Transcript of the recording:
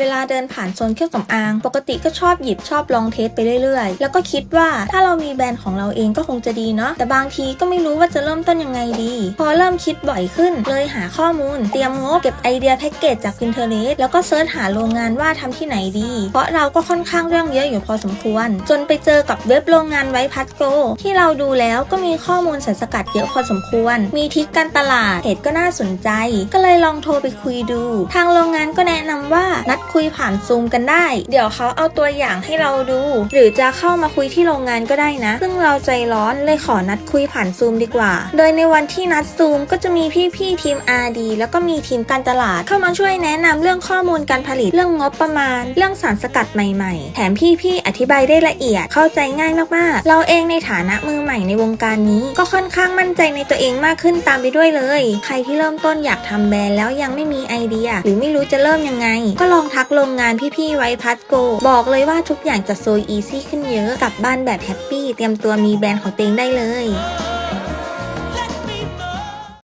เวลาเดินผ่านโซนเครื่องสำอาง ปกติก็ชอบหยิบชอบลองเทสไปเรื่อยๆ แล้วก็คิดว่าถ้าเรามีแบรนด์ของเราเองก็คงจะดีเนาะแต่บางทีก็ไม่รู้ว่าจะเริ่มต้นยังไงดี พอเริ่มคิดบ่อยขึ้น เลยหาข้อมูล เตรียมงบเก็บไอเดียแพ็กเกจจาก Pinterest แล้วก็เซิร์ชหาโรงงานว่าทำที่ไหนดี เพราะเราก็ค่อนข้างเรื่องเยอะอยู่พอสมควร จนไปเจอกับเว็บโรงงานไว้พัดโกที่เราดูแล้วก็มีข้อมูลสารสกัดเยอะพอสมควร มีทริกการตลาดเพจก็น่าสนใจ ก็เลยลองโทรไปคุยดู ทางโรงงานก็แนะนำว่านัดคุยผ่านซูมกันได้ เดี๋ยวเขาเอาตัวอย่างให้เราดู หรือจะเข้ามาคุยที่โรงงานก็ได้นะ ซึ่งเราใจร้อนเลยขอนัดคุยผ่านซูมดีกว่า โดยในวันที่นัดซูมก็จะมีพี่ๆทีม R&D แล้วก็มีทีมการตลาดเข้ามาช่วยแนะนำเรื่องข้อมูลการผลิตเรื่องงบประมาณ เรื่องสารสกัดใหม่ๆ แถมพี่ๆอธิบายได้ละเอียดเข้าใจง่ายมากๆ เราเองในฐานะมือใหม่ในวงการนี้ ก็ค่อนข้างมั่นใจในตัวเองมากขึ้นตามไปด้วยเลย ใครที่เริ่มต้นอยากทำแบรนด์แล้วยังไม่มีไอเดีย หรือไม่รู้จะเริ่มยังไง ก็ลองทักโรงงานพี่ๆไว้พัดโก บอกเลยว่าทุกอย่างจะโซยอีซี่ขึ้นเยอะกลับบ้านแบบแฮปปี้เตรียมตัวมีแบรนด์ของตัวเองได้เลย